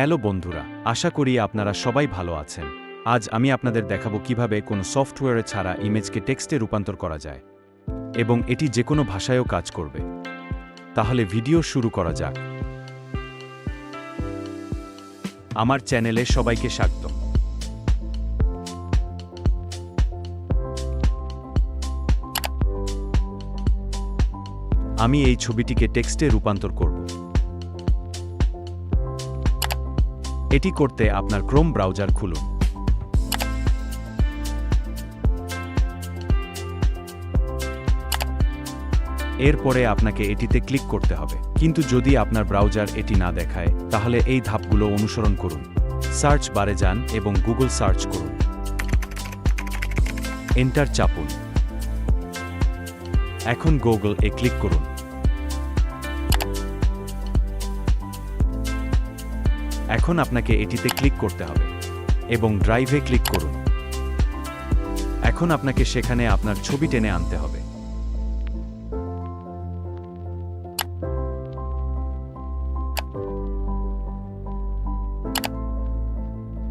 Hello বন্ধুরা, আশা করি আপনারা সবাই ভালো আছেন। আজ আমি আপনাদের দেখাবো কীভাবে কোনো সফটওয়্যারে ছাড়া ইমেজকে টেক্সটে রূপান্তর করা যায় এবং এটি যে কোনো ভাষায়ও কাজ করবে। তাহলে ভিডিও শুরু করা যাক। আমার চ্যানেলে সবাইকে স্বাগত। আমি এই ছবিটিকে টেক্সটে রূপান্তর করব। এটি করতে আপনার ক্রোম ব্রাউজার খুলুন। এরপরে আপনাকে এটিতে ক্লিক করতে হবে। কিন্তু যদি আপনার ব্রাউজার এটি না দেখায়, তাহলে এই ধাপগুলো অনুসরণ করুন। সার্চ বারে যান এবং গুগল সার্চ করুন। এন্টার চাপুন। এখন গুগল এ ক্লিক করুন। এখন আপনাকে এটিতে ক্লিক করতে হবে এবং ড্রাইভে ক্লিক করুন। এখন আপনাকে সেখানে আপনার ছবি টেনে আনতে হবে।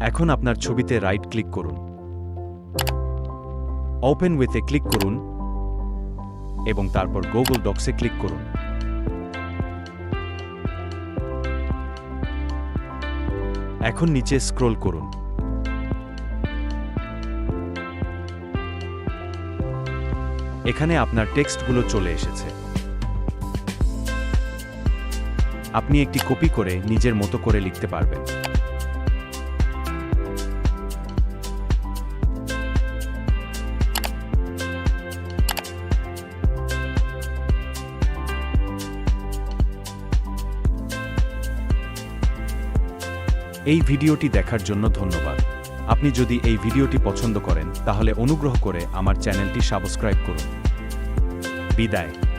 এখন আপনার ছবিতে রাইট ক্লিক করুন। ওপেন উইথে ক্লিক করুন এবং তারপর গুগল ডক্সে ক্লিক করুন। এখন নিচে স্ক্রোল করুন। এখানে আপনার টেক্সটগুলো চলে এসেছে। আপনি একটি কপি করে নিজের মতো করে লিখতে পারবেন। এই ভিডিওটি দেখার জন্য ধন্যবাদ। আপনি যদি এই ভিডিওটি পছন্দ করেন, তাহলে অনুগ্রহ করে আমার চ্যানেলটি সাবস্ক্রাইব করুন। বিদায়।